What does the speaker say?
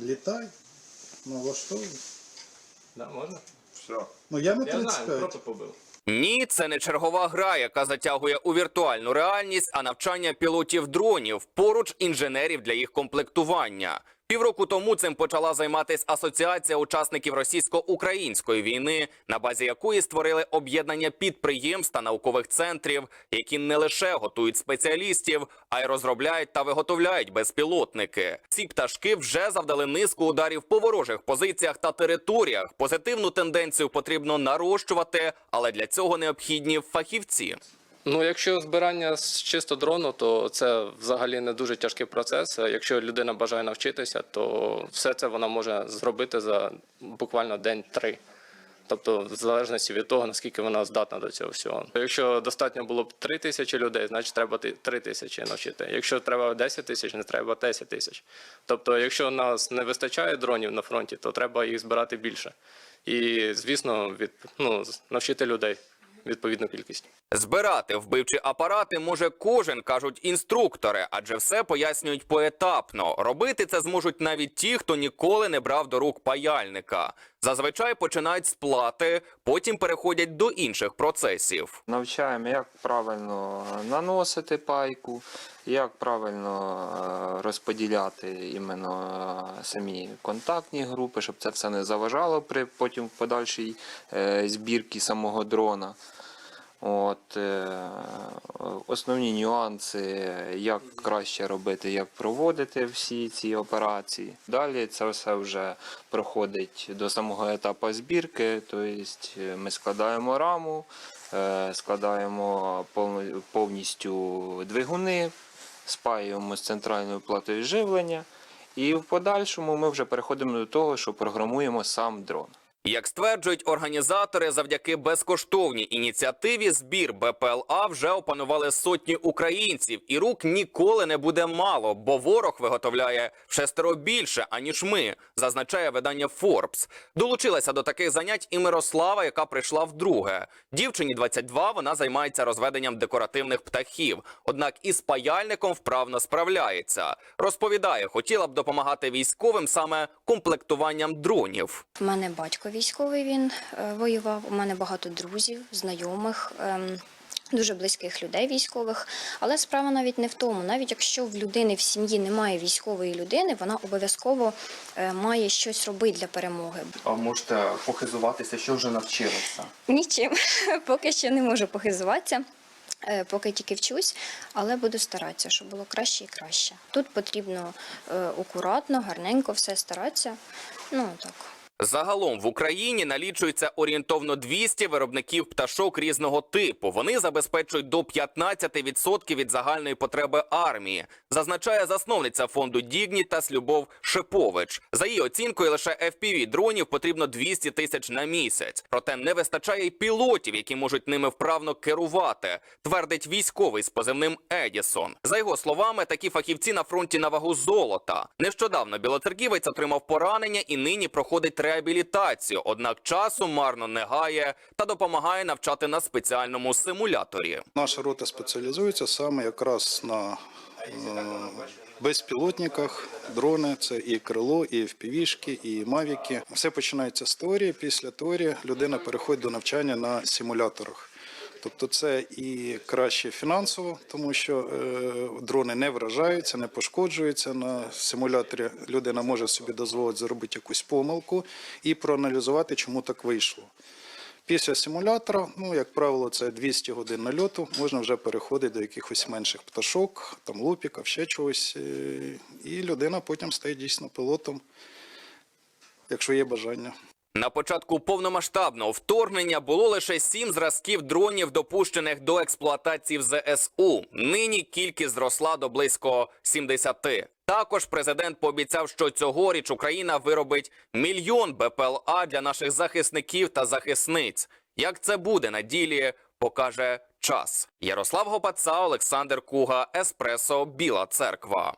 Літай, ну влаштовуй. Да, можна? Все. Ну я на Я знаю, 35. проти побив. Ні, це не чергова гра, яка затягує у віртуальну реальність, а навчання пілотів дронів поруч інженерів для їх комплектування. Півроку тому цим почала займатися асоціація учасників російсько-української війни, на базі якої створили об'єднання підприємств та наукових центрів, які не лише готують спеціалістів, а й розробляють та виготовляють безпілотники. Ці пташки вже завдали низку ударів по ворожих позиціях та територіях. Позитивну тенденцію потрібно нарощувати, але для цього необхідні фахівці. Ну, якщо збирання з чисто дрону, то це взагалі не дуже тяжкий процес. Якщо людина бажає навчитися, то все це вона може зробити за буквально день-три. Тобто, в залежності від того, наскільки вона здатна до цього всього. Якщо достатньо було б 3 тисячі людей, значить треба 3 тисячі навчити. Якщо треба 10 тисяч, не треба 10 тисяч. Тобто, якщо нас не вистачає дронів на фронті, то треба їх збирати більше. І, звісно, від, ну, навчити людей відповідну кількість. Збирати вбивчі апарати може кожен, кажуть інструктори, адже все пояснюють поетапно. Робити це зможуть навіть ті, хто ніколи не брав до рук паяльника. Зазвичай починають з плати, потім переходять до інших процесів. Навчаємо, як правильно наносити пайку, як правильно е, розподіляти іменно е, самі контактні групи, щоб це все не заважало при потім подальшій е, збірці самого дрона. От, е, основні нюанси, як краще робити, як проводити всі ці операції. Далі це все вже проходить до самого етапу збірки, тобто ми складаємо раму, е, складаємо повністю двигуни, спаюємо з центральною платою живлення, і в подальшому ми вже переходимо до того, що програмуємо сам дрон. Як стверджують організатори, завдяки безкоштовній ініціативі збір БПЛА вже опанували сотні українців, і рук ніколи не буде мало, бо ворог виготовляє шестеро більше аніж ми, зазначає видання Forbes. Долучилася до таких занять і Мирослава, яка прийшла вдруге. Дівчині 22, вона займається розведенням декоративних птахів, однак із паяльником вправно справляється. Розповідає, хотіла б допомагати військовим саме комплектуванням дронів. У мене батько військовий, він е, воював. У мене багато друзів, знайомих. ем, Дуже близьких людей військових, але справа навіть не в тому. Навіть якщо в людини в сім'ї немає військової людини, вона обов'язково е, має щось робити для перемоги. А можете похизуватися, що вже навчилися? Нічим поки що не можу похизуватися. е, Поки тільки вчусь, але буду старатися, щоб було краще і краще. Тут потрібно акуратно, гарненько все старатися. Ну так. Загалом в Україні налічується орієнтовно 200 виробників пташок різного типу. Вони забезпечують до 15% від загальної потреби армії, зазначає засновниця фонду Дігнітас Любов Шипович. За її оцінкою, лише fpv дронів потрібно 200 тисяч на місяць. Проте не вистачає й пілотів, які можуть ними вправно керувати, твердить військовий з позивним Едісон. За його словами, такі фахівці на фронті на вагу золота. Нещодавно білоцерківець отримав поранення і нині проходить реабілітацію. Однак часу марно не гає та допомагає навчати на спеціальному симуляторі. Наша рота спеціалізується саме якраз на е, безпілотниках, дрони, це і крило, і впівішки, і мавіки. Все починається з теорії. Після теорії людина переходить до навчання на симуляторах. Тобто це і краще фінансово, тому що е, дрони не вражаються, не пошкоджуються. На симуляторі людина може собі дозволити зробити якусь помилку і проаналізувати, чому так вийшло. Після симулятора, ну, як правило, це 200 годин нальоту, можна вже переходити до якихось менших пташок, там лупіків, ще чогось. е, І людина потім стає дійсно пілотом, якщо є бажання. На початку повномасштабного вторгнення було лише сім зразків дронів, допущених до експлуатації в ЗСУ. Нині кількість зросла до близько 70. Також президент пообіцяв, що цьогоріч Україна виробить мільйон БПЛА для наших захисників та захисниць. Як це буде на ділі, покаже час. Ярослав Гопаца, Олександр Куга, Еспресо, Біла Церква.